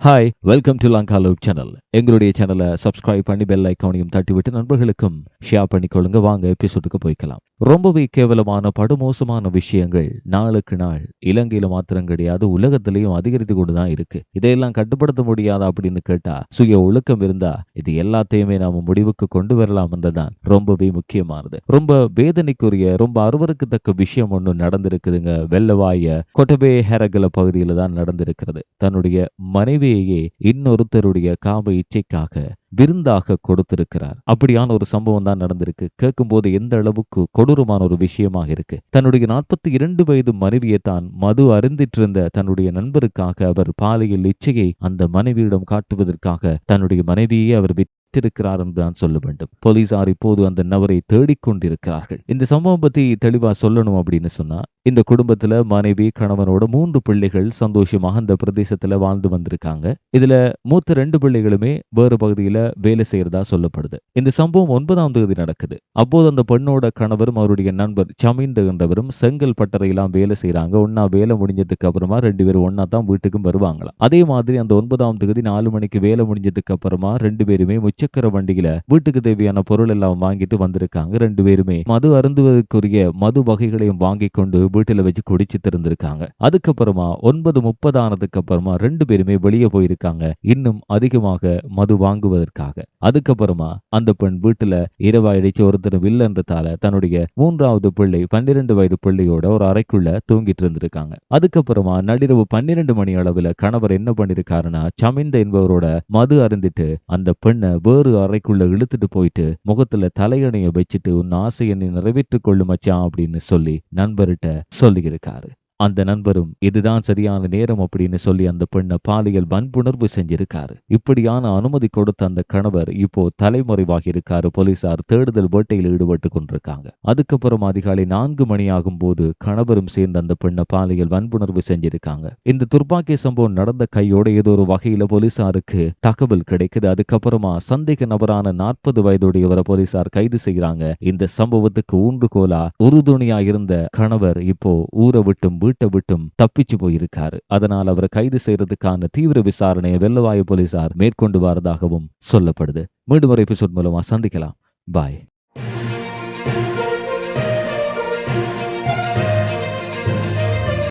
Hi welcome to Lanka loop channel எங்களுடைய சேனலை subscribe பண்ணி பெல் ஐக்கானையும் தட்டிவிட்டு நண்பர்களுக்கும் ஷேர் பண்ணிக்கொள்ளுங்க. வாங்க எபிசோடுக்கு போய்க்கலாம். ரொம்பவே கேவலமான படுமோசமான விஷயங்கள் நாளுக்கு நாள் இலங்கையில மாத்திரம் கிடையாது உலகத்திலையும் அதிகரித்து கொண்டு தான் இருக்கு. இதையெல்லாம் கட்டுப்படுத்த முடியாதா அப்படின்னு கேட்டா சுய ஒழுக்கம் இருந்தா இது எல்லாத்தையுமே நாம முடிவுக்கு கொண்டு வரலாம் என்றுதான் ரொம்பவே முக்கியமானது. ரொம்ப வேதனைக்குரிய ரொம்ப அருவருக்கத்தக்க விஷயம் ஒன்று நடந்திருக்குதுங்க. வெள்ளவாய கொட்டபே ஹெரகல பகுதியில தான் நடந்திருக்கிறது. தன்னுடைய மனைவியையே இன்னொருத்தருடைய காம இச்சைக்காக விருந்தாக கொடுத்திருக்கிறார். அப்படியான ஒரு சம்பவம் தான் நடந்திருக்கு. கேட்கும்போது எந்த அளவுக்கு கொடூரமான ஒரு விஷயமாக இருக்கு. தன்னுடைய நாற்பத்தி இரண்டு வயது மனைவியை தான் மது அருந்திட்டிருந்த தன்னுடைய நண்பருக்காக அவர் பாலியல் இச்சையை அந்த மனைவியிடம் காட்டுவதற்காக தன்னுடைய மனைவியை அவர் விட்டிருக்கிறார் என்றுதான் சொல்ல வேண்டும். போலீசார் இப்போது அந்த நபரை தேடிக்கொண்டிருக்கிறார்கள். இந்த சம்பவம் பத்தி தெளிவா சொல்லணும் அப்படின்னு சொன்னா இந்த குடும்பத்துல மனைவி கணவனோட மூன்று பிள்ளைகள் சந்தோஷமாக அந்த பிரதேசத்துல வாழ்ந்து வந்திருக்காங்க. இதுல மூத்த ரெண்டு பிள்ளைகளுமே வேறு பகுதியில வேலை செய்யறதா சொல்லப்படுது. இந்த சம்பவம் ஒன்பதாம் தேதி நடக்குது. அப்போது அந்த பெண்ணோட கணவரும் அவருடைய நண்பர் சமீந்த என்றவரும் செங்கல் பட்டறையெல்லாம் வேலை செய்யறாங்க ஒன்னா வேலை முடிஞ்சதுக்கு அப்புறமா ரெண்டு பேரும் ஒன்னா தான் வீட்டுக்கும் வருவாங்களாம். அதே மாதிரி அந்த ஒன்பதாம் தேதி நாலு மணிக்கு வேலை முடிஞ்சதுக்கு அப்புறமா ரெண்டு பேருமே முச்சக்கர வண்டியில வீட்டுக்கு தேவையான பொருள் எல்லாம் வாங்கிட்டு வந்திருக்காங்க. ரெண்டு பேருமே மது அருந்துவதற்குரிய மது வகைகளையும் வாங்கி கொண்டு வீட்டுல வச்சு குடிச்சிட்டு இருந்திருக்காங்க. அதுக்கப்புறமா ஒன்பது முப்பது ஆனதுக்கு அப்புறமா ரெண்டு பேருமே வெளியே போயிருக்காங்க. இன்னும் அதிகமாக மது வாங்குவதற்காக. அதுக்கப்புறமா அந்த பெண் வீட்டுல இரவாயிடுச்சு. ஒருத்தர் வில்லன்றதால தன்னுடைய மூன்றாவது பிள்ளை பன்னிரண்டு வயது பிள்ளையோட ஒரு அறைக்குள்ள தூங்கிட்டு இருந்திருக்காங்க. அதுக்கப்புறமா நள்ளிரவு பன்னிரண்டு மணி அளவுல கணவர் என்ன பண்ணிருக்காருன்னா சமிந்த என்பவரோட மது அருந்திட்டு அந்த பெண்ணை வேறு அறைக்குள்ள இழுத்துட்டு போயிட்டு முகத்துல தலையணைய வச்சுட்டு உன் ஆசையை நீ நிறைவேற்றிக் கொள்ளு மச்சான் அப்படின்னு சொல்லி நண்பர்கிட்ட சொல்லியிருக்காரு. அந்த நண்பரும் இதுதான் சரியான நேரம் அப்படின்னு சொல்லி அந்த பெண்ணை பாலியல் வன்புணர்வு செஞ்சிருக்காரு. இப்படியான அனுமதி கொடுத்த அந்த கணவர் இப்போ தலைமறைவாகி இருக்காரு. போலீசார் தேடுதல் வேட்டையில் ஈடுபட்டு கொண்டிருக்காங்க. அதுக்கப்புறம் அதிகாலை நான்கு மணி ஆகும் போது கணவரும் சேர்ந்து அந்த பெண்ணை பாலியல் வன்புணர்வு செஞ்சிருக்காங்க. இந்த துர்ப்பாக்கிய சம்பவம் நடந்த கையோட ஏதோ ஒரு வகையில போலீசாருக்கு தகவல் கிடைக்குது. அதுக்கப்புறமா சந்தேக நபரான நாற்பது வயதுடையவரை போலீசார் கைது செய்யறாங்க இந்த சம்பவத்துக்கு ஊன்றுகோலா உறுதுணையா இருந்த கணவர் இப்போ ஊரை விட்டும் வீட்டை விட்டும் தப்பிச்சு போயிருக்காரு. அதனால் அவரை கைது செய்யறதுக்கான தீவிர விசாரணையை வெள்ளவாயு போலீசார் மேற்கொண்டு வரதாகவும் சொல்லப்படுது. மீண்டும் ஒரு எபிசோட் மூலமா சந்திக்கலாம். பாய்